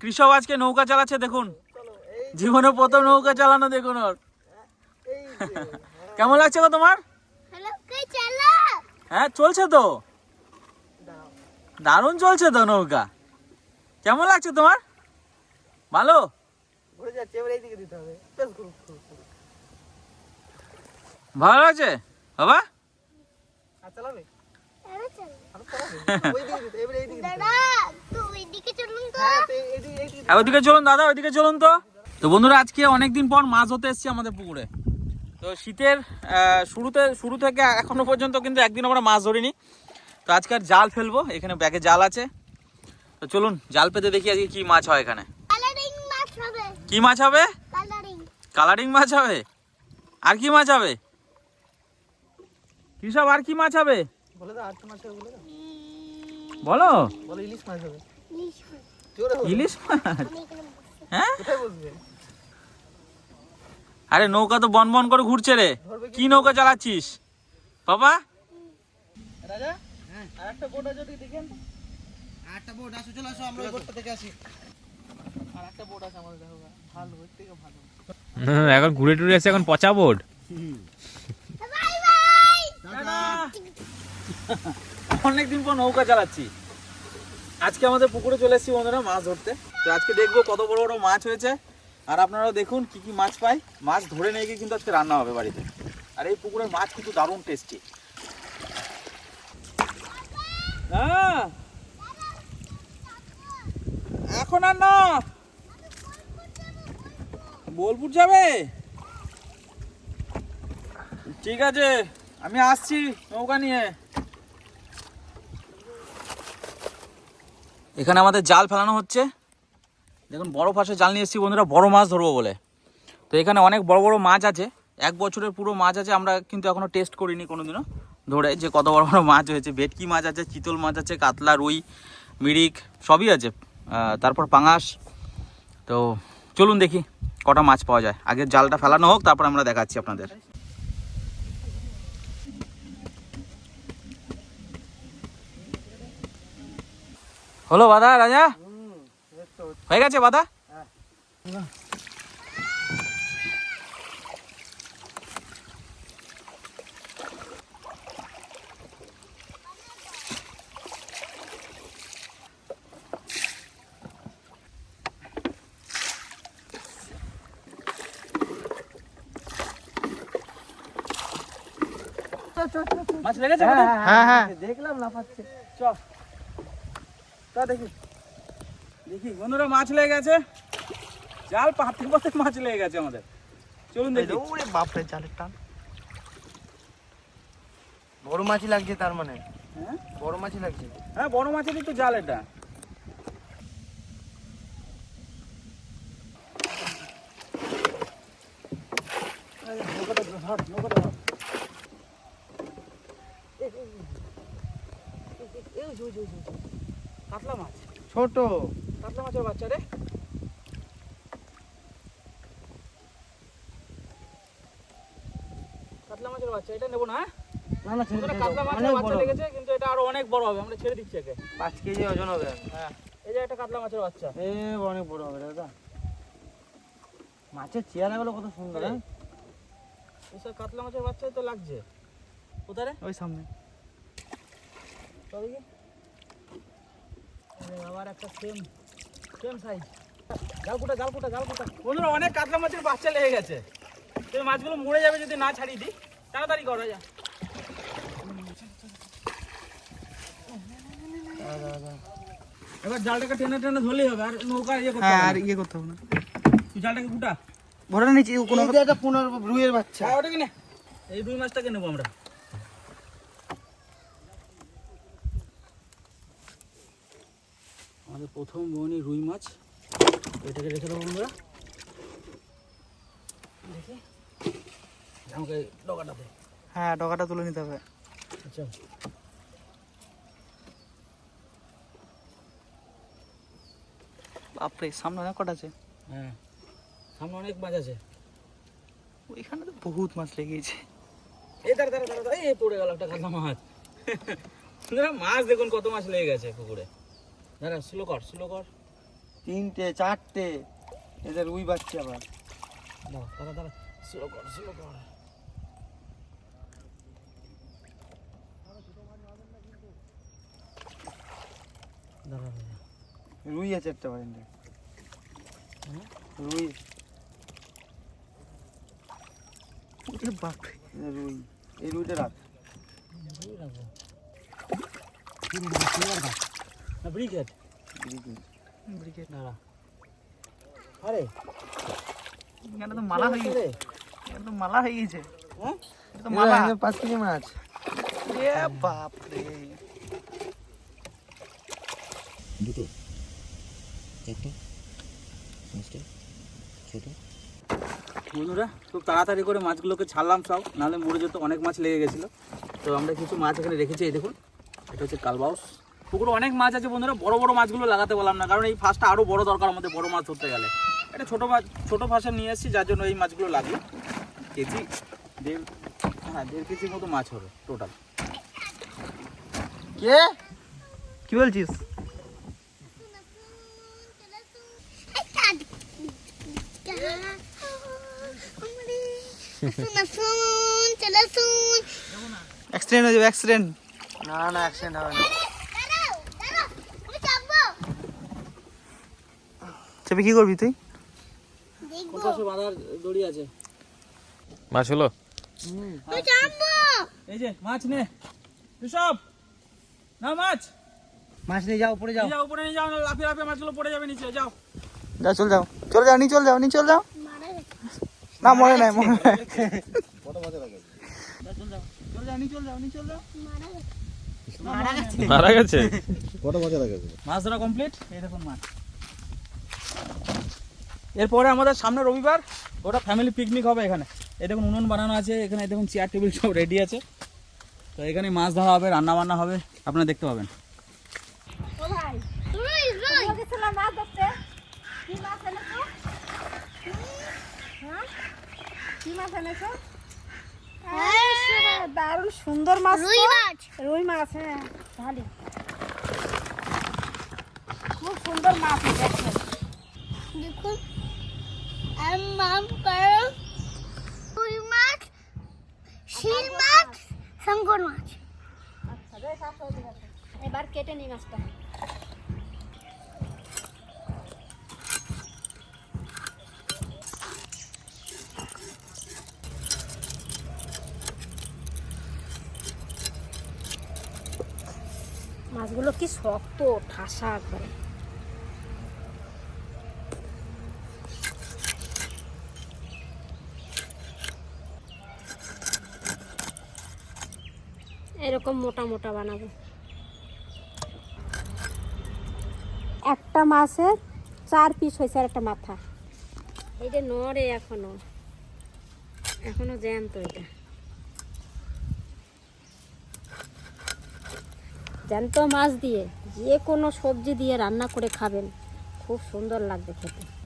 কৃষক আজকে নৌকা চালাচ্ছে দেখুন। জীবনে প্রথম নৌকা চালানো দেখুন ওর। কেমন লাগছে গো তোমার? হ্যাঁ চলছে তো। দারুণ চলছে তো নৌকা। কেমন লাগছে তোমার? ভালো। ভালো লাগছে? বাবা? চালাবে? ওইদিকে চলুন দাদা ওইদিকে চলুন তো। তো বন্ধুরা আজকে অনেকদিন পর মাছ ধরতে এসেছি আমাদের পুকুরে। তো শীতের শুরুতে শুরু থেকে এখনও পর্যন্ত কিন্তু একদিন আমরা মাছ ধরিনি। তো আজকে আর জাল ফেলব এখানে ব্যাগে জাল আছে। তো চলুন জাল পেতে দেখি আজকে কি মাছ হয় এখানে। কালারিং মাছ হবে। কি মাছ হবে? কালারিং কালারিং মাছ হবে? আর কি মাছ হবে? কি সব আর কি মাছ হবে? বলে দাও আর কি মাছ হবে বলে দাও। বলো। বলো ইলিশ মাছ হবে। ইলিশ মাছ? হ্যাঁ? আরে নৌকা তো বন বন করে ঘুরছে রে। কি? নৌকা চালাচ্ছিস? বাবা। রাজা হ্যাঁ বোট আছে দেখেন। আরেকটা বোট আসো চলে আসো আমরা বোটটা থেকে আসি। আর বোট আছে আমাদের দেখো ভালো ওর থেকে ভালো। এখন ঘুরে টুরে এসে এখন পচা বাই অনেকদিন পর নৌকা চালাচ্ছি। আজকে আমাদের পুকুরে চলে এসেছি বন্ধুরা মাছ ধরতে। তো আজকে দেখব কত বড় বড় মাছ হয়েছে। আর আপনারাও দেখুন কি কি মাছ পাই। মাছ ধরে নিয়ে গিয়ে কিন্তু আজকে রান্না হবে বাড়িতে। আর এই পুকুরের মাছ কিন্তু দারুণ টেস্টি হ্যাঁ এখন আর না। বোলপুর যাবে? ঠিক আছে, আমি আসছি নৌকা নিয়ে। এখানে আমাদের জাল ফেলানো হচ্ছে। দেখুন, বড় ফাঁসে জাল নিয়ে এসেছি বন্ধুরা, বড় মাছ ধরবো বলে। তো এখানে অনেক বড় বড় মাছ আছে। এক বছরের পুরো মাছ আছে, আমরা কিন্তু এখনও টেস্ট করিনি কোনোদিনও ধরে যে কত বড় বড় মাছ হয়েছে। ভেটকি মাছ আছে, চিতল মাছ আছে, কাতলা, রুই, মিরিক, সবই আছে। তারপর পাঙাশ। তো চলুন দেখি কটা মাছ পাওয়া যায়। আগে জালটা ফেলানো হোক, তারপর আমরা দেখাচ্ছি আপনাদের। হলো বাদা রাজা? হয়ে গেছে বাদা? মাছ লেগেছে? হ্যাঁ হ্যাঁ। দেখলাম না পাচ্ছে। চ। তা দেখি। দেখি বন্ধুরা মাছ লেগে গেছে। জাল পাতে পাতে মাছ লেগে গেছে আমাদের। চলুন দেখি। ওরে বাপরে জালের টান। বড় মাছই লাগছে তার মানে। হ্যাঁ? বড় মাছই লাগছে। হ্যাঁ বড় মাছেরই তো জাল এটা এই, নৌকাটা ধর, নৌকাটা ধর। কাতলা মাছ? ছোট। কাতলা মাছের বাচ্চা রে। কাতলা মাছের বাচ্চা এটা নেব না হ্যাঁ? না না বন্ধুরা, কাতলা মাছের বাচ্চা লেগেছে কিন্তু এটা আরও অনেক বড় হবে আমরা ছেড়ে দিচ্ছি একে। পাঁচ কেজি ওজন হবে। হ্যাঁ এই যে একটা কাতলা মাছের বাচ্চা। এ অনেক বড় হবে দাদা। মাছের চেয়ারাগুলো কত সুন্দর হ্যাঁ? এসব কাতলা মাছের বাচ্চাই তো লাগছে। কোথায় ওই সামনে। চল দেখি। আবার একটা সেম সেম সাইজ জালকুটা জালকুটা জালকুটা। বন্ধুরা অনেক কাতলা মাছের বাচ্চা লেগে গেছে। এই মাছগুলো মরে যাবে যদি না ছাড়িয়ে দিই তাড়াতাড়ি করা যা এবার জালটাকে টেনে টেনে ধরলেই হবে আর নৌকা ইয়ে করতে হ্যাঁ হবে আর না। ইয়ে করতে হবে না। তুই জালটাকে গুটা ভরে নিচ্ছি কোনো একটা পুনর রুইয়ের বাচ্চা। হ্যাঁ ওটা কিনে। এই দুই মাছটাকে নেব আমরা। আমাদের প্রথম বনি রুই মাছ। এটাকে রেখে দেবো বন্ধুরা দেখি। আমাকে ডগাটাতে হ্যাঁ ডগাটা তুলে নিতে হবে। আচ্ছা। বাপরে সামনে অনেক কটা আছে? হ্যাঁ। সামনে অনেক মাছ আছে। ওইখানে তো বহুত মাছ লেগেছে। এই দাঁড়া দাঁড়া দাঁড়া এই পড়ে গেল একটা কাতলা মাছ। মাছ দেখুন কত মাছ লেগে গেছে পুকুরে। দাঁড়া স্লো কর স্লো কর তিনটে চারটে এদের রুই বাচ্চা আবার দাঁড়া দাঁড়া স্লো কর স্লো কর রুই আছে একটা বারিন্দে রুই রুই এই রুইটা রাখ ব্রিগেড। ব্রিগেড। দাঁড়া। আরে। এখানে তো মালা হয়ে গেছে। এখানে তো মালা হয়ে গেছে। হ্যাঁ? তো মালা। পাঁচ কেজি মাছ। এ বাপ রে দুটো। চারটে পাঁচটা। ছটা। বন্ধুরা খুব তাড়াতাড়ি করে মাছগুলোকে ছাড়লাম সব। নাহলে মরে যেত অনেক মাছ লেগে গেছিল। তো আমরা কিছু মাছ এখানে রেখেছি এই দেখুন। এটা হচ্ছে কালবাউস। পুকুরে অনেক মাছ আছে বন্ধুরা বড় বড় মাছগুলো লাগাতে বললাম না কারণ এই ফাঁসটা আরও বড় দরকার আমাদের বড় মাছ ধরতে গেলে। এটা ছোটো মাছ ছোটো ফাঁসা নিয়ে এসেছি যার জন্য এই মাছগুলো লাগল কেজি দেড় হ্যাঁ দেড় কেজির মতো মাছ হবে টোটাল কে? কি বলছিস? অ্যাক্সিডেন্ট হয়ে যাবে অ্যাক্সিডেন্ট না না অ্যাক্সিডেন্ট হবে না দাঁড়াও দাঁড়াও আমি যাব চেপে কি করবি তুই? দড়ি আছে। মাছ হলো? এই যে মাছ নে। সব না মাছ? মাছ নিয়ে যাও পড়ে যাও। যাও উপরে নিয়ে যাও না লাফিয়ে লাফিয়ে মাছগুলো পড়ে যাবে নিচে যাও। যাও চল যাও। চলে যাও নি চল যাও নি চল যাও। না মরে নাই মরে নাই। চল যাও নিচে চল যাও নিচে চল যাও। মারা গেছে। মারা গেছে? মাছ ধরা কমপ্লিট? এই দেখুন মাছ। এরপরে আমাদের সামনে রবিবার ওটা ফ্যামিলি পিকনিক হবে এখানে। এই দেখুন উনুন বানানো আছে এখানে দেখুন চেয়ার টেবিল সব রেডি আছে। তো এখানে মাছ ধরা হবে রান্না বান্না হবে আপনারা দেখতে পাবেন। হ্যাঁ? কি মাছ এনেছো? হ্যাঁ, দারুণ সুন্দর মাছ রুই মাছ। রুই মাছ হ্যাঁ ভালো খুব সুন্দর মাছ দেখো দেখুন। আর মাম করো মাছ শিল মাছ শঙ্কর মাছ। আচ্ছা। এবার কেটে নি মাছটা। মাছগুলো কি শক্ত ঠাসা একবারে। এরকম মোটা মোটা বানাবো। একটা মাছের চার পিস হয়েছে আর একটা মাথা। এইটা নড়ে এখনও। এখনও জ্যান্ত এটা। জ্যান্ত মাছ দিয়ে যে কোনো সবজি দিয়ে রান্না করে খাবেন। খুব সুন্দর লাগবে খেতে।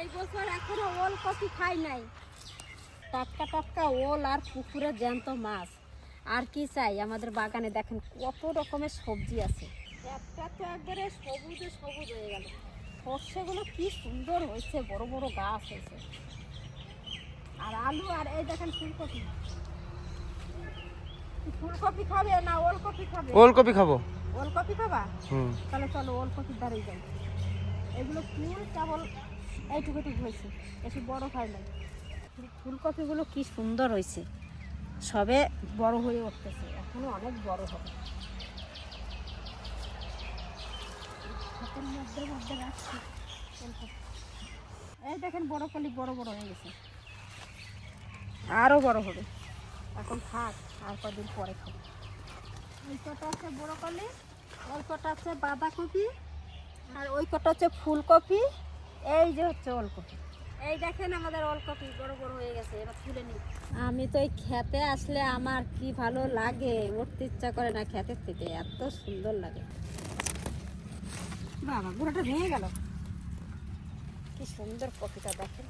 এই বছর এখনও ওল কফি খাই নাই। টাটকা টাটকা ওল আর পুকুরে জ্যান্ত মাছ। আর কি চাই? আমাদের বাগানে দেখেন কত রকমের সবজি আছে। একটা তো একবারে সবুজে সবুজ হয়ে গেল। সর্ষেগুলো কি সুন্দর হয়েছে বড় বড় গাছ হয়েছে। আর আলু আর এই দেখেন ফুলকপি। ফুলকপি খাবে না ওলকপি খাবে? ওলকপি খাব। ওলকপি খাবা? হুম। তাহলে চলো ওলকপির দ্বারাই যাই। এগুলো ফুল কেবল এইটুকুটুকু হয়েছে বেশি বড় হয় নাই। ফুলকপিগুলো কি সুন্দর হয়েছে। সবে বড় হয়ে উঠতেছে এখনও অনেক বড় হবে। মধ্যে মধ্যে রাখছি এই দেখেন বড় কলি বড় বড় হয়ে গেছে। আরও বড় হবে। এখন থাক আর কদিন পরে খাব। ওই কটা আছে বড় কলি ওই কটা আছে বাঁধাকপি আর ওই কটা হচ্ছে ফুলকপি। এই যে হচ্ছে ওলকপি। এই দেখেন আমাদের ওলকপি বড় বড় হয়ে গেছে এবার তুলে নিই। আমি তো এই খেতে আসলে আমার কি ভালো লাগে উঠতে ইচ্ছা করে না খেতের থেকে এত সুন্দর লাগে। বাবা গুঁড়োটা ভেঙে গেল। কি সুন্দর কপিটা দেখেন।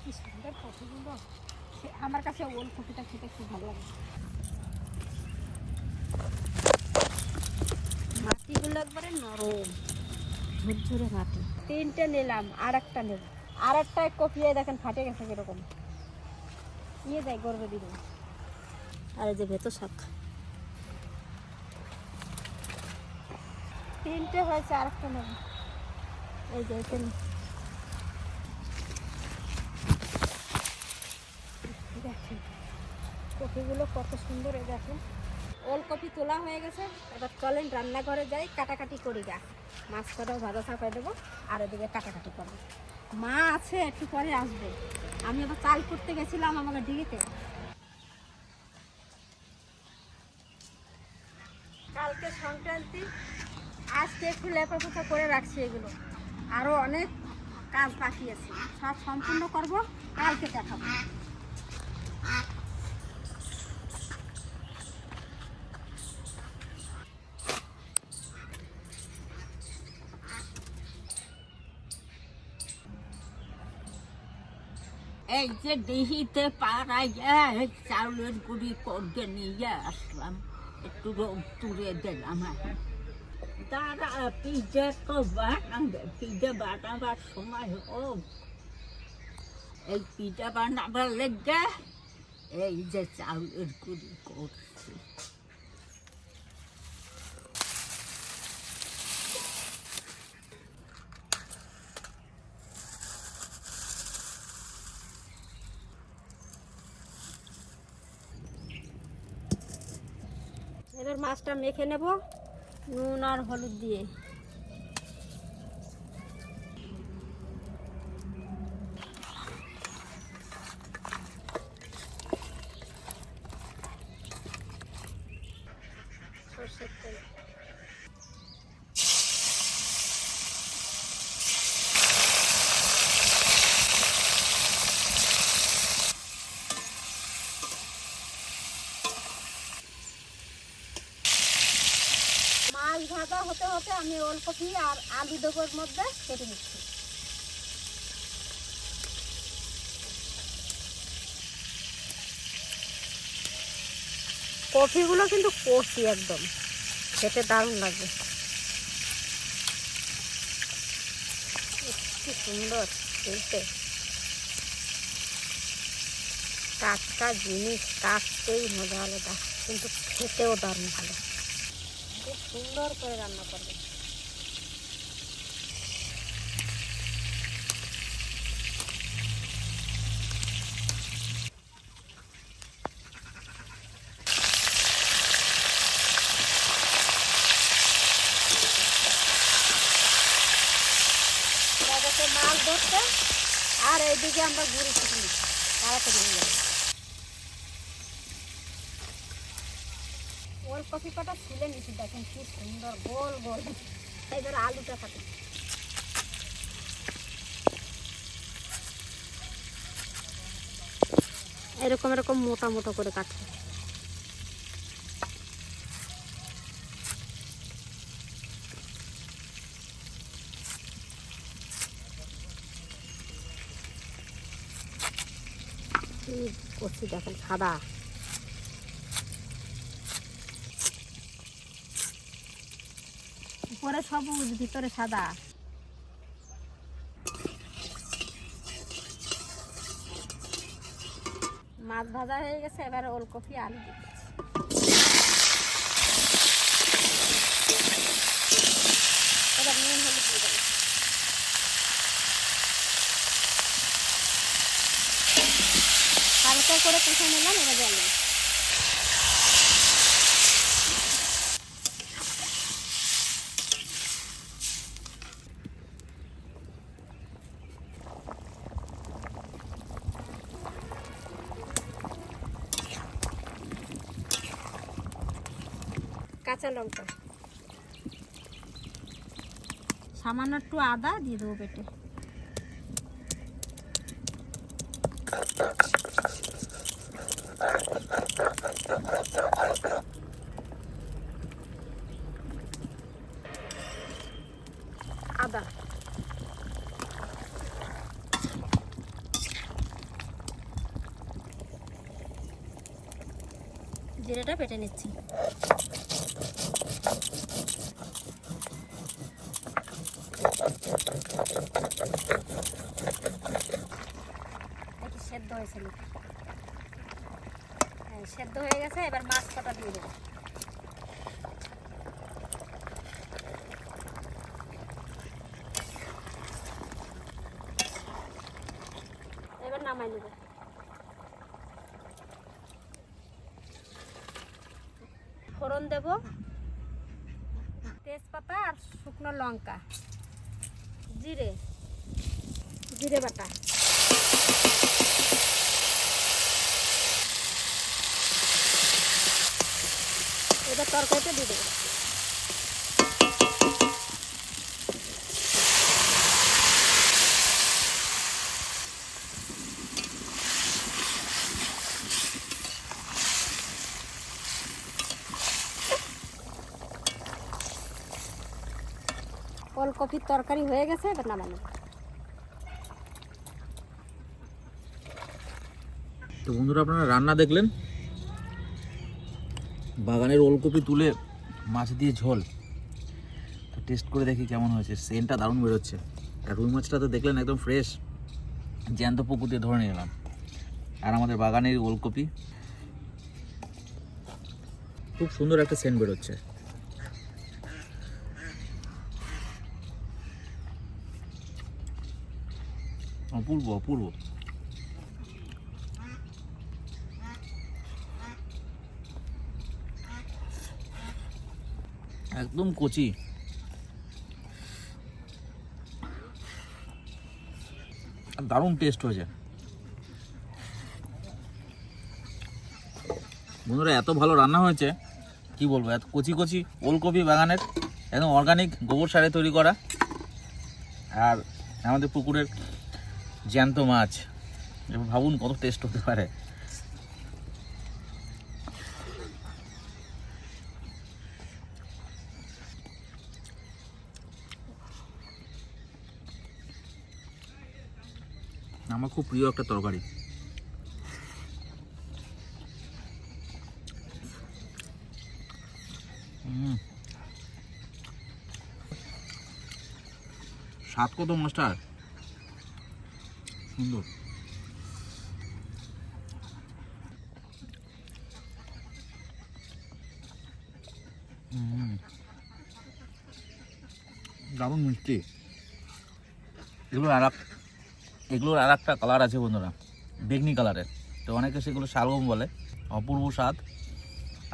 কি সুন্দর কপিগুলো আমার কাছে ওল কপিটা খেতে খুব ভালো লাগে। মাটিগুলো একবারে নরম। ঝুরঝুরে মাটি তিনটে নিলাম আর একটা নেব আর একটা কপিয়ে দেখেন ফাটে গেছে কীরকম। নিয়ে যাই গর্বে দিব আর যে ভেতর শাক। তিনটে হয়েছে আর একটা নেব এই যে এটা নে। দেখেন কপিগুলো কত সুন্দর এই দেখেন। ওলকপি তোলা হয়ে গেছে। এবার চলেন রান্নাঘরে যাই, কাটাকাটি করি গা। মাছ কটাও ভাজা চাপাই দেবো, আর ওদিকে কাটাকাটি করব। মা আছে, একটু পরে আসবে। আমি আবার চাল করতে গেছিলাম আমাকে ডিগিতে। কালকে সংক্রান্তি, আজকে একটু লেপাপোতা করে রাখছি এগুলো। আরও অনেক কাজ বাকি আছে। সব সম্পূর্ণ করব, কালকে দেখাবো। এই যে দিহিতে পাড়াইয়া চাউলের গুড়ি করতে নিয়ে আসলাম। একটু রোগ তুলে দিলাম তারা পিঠে তো বানাবে পিঠে বানাবার সময় হোক। এই পিজা বানাবার লেগে এই যে চাউলের গুঁড়ি করছি। মাছটা মেখে নেব নুন আর হলুদ দিয়ে সর্ষের তেল মাছ ভাজা হতে হতে আমি ওলকপি আর আলু দেবোর মধ্যে কেটে নিচ্ছি। কফিগুলো কিন্তু কষি একদম। খেতে দারুণ লাগবে। কি সুন্দর খেলতে টাটকা জিনিস, টাটকেই মজা আলাদা, কিন্তু খেতেও দারুণ ভালো। সুন্দর করে রান্না করবে। মাছ ধরতে আর এইদিকে আমরা ঘুরে নিচ্ছি তাড়াতাড়ি নিয়ে কফি কটা ছুলে নিচ্ছি দেখেন কি সুন্দর, গোল গোল। এবার আলুটা কাটি এরকম এরকম মোটা মোটা করে কাটবো কি করছি দেখেন, সাদা। উপরে সবুজ ভিতরে সাদা। মাছ ভাজা হয়ে গেছে, এবারে ওলকপি, আলু এবার নুন হালকা করে কষে নিলাম, এবার জল কাঁচা লঙ্কা। সামান্য একটু আদা দিয়ে দেবো পেটে। আদা। জিরেটা পেটে নিচ্ছি একটু সেদ্ধ হয়েছে নাকি? হ্যাঁ সেদ্ধ হয়ে গেছে এবার মাছ কটা দিয়ে দেবো। এবার নামাই নেব। ফোড়ন দেব, তেজপাতা আর শুকনো লঙ্কা, জিরে জিরে বাটা এবার তরকারিটা দিয়ে দেবো। ওলকপির তরকারি হয়ে গেছে এবার নামানো তো বন্ধুরা আপনারা রান্না দেখলেন? বাগানের ওলকপি তুলে মাছ দিয়ে ঝোল। তো টেস্ট করে দেখি কেমন হয়েছে। সেন্টটা দারুণ বেরোচ্ছে। আর রুই মাছটা তো দেখলেন একদম ফ্রেশ জ্যান্ত পুকুর দিয়ে ধরে নিলাম। আর আমাদের বাগানের ওলকপি। খুব সুন্দর একটা সেন্ট বেরোচ্ছে। অপূর্ব অপূর্ব। একদম কচি। দারুণ টেস্ট হয়েছে। বন্ধুরা, এত ভালো রান্না হয়েছে, কি বলব, এত কচি কচি ওলকপি বাগানের একদম অর্গানিক গোবর সারে তৈরি করা। আর আমাদের পুকুরের জ্যান্ত মাছ ভাবুন কত টেস্ট হতে পারে আমার খুব প্রিয় একটা তরকারি। স্বাদ কত মাস্টার সুন্দর। দারুণ মিষ্টি এগুলো আর এগুলোর আর একটা কালার আছে বন্ধুরা, বেগনি কালারের তো অনেকে সেগুলো শালগম বলে, অপূর্ব স্বাদ।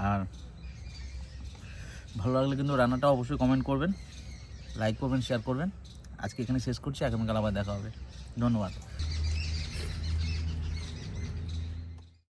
আর ভালো লাগলে কিন্তু রান্নাটা অবশ্যই কমেন্ট করবেন লাইক করবেন শেয়ার করবেন। আজকে এখানে শেষ করছি, আগামীকাল আবার দেখা হবে। ধন্যবাদ।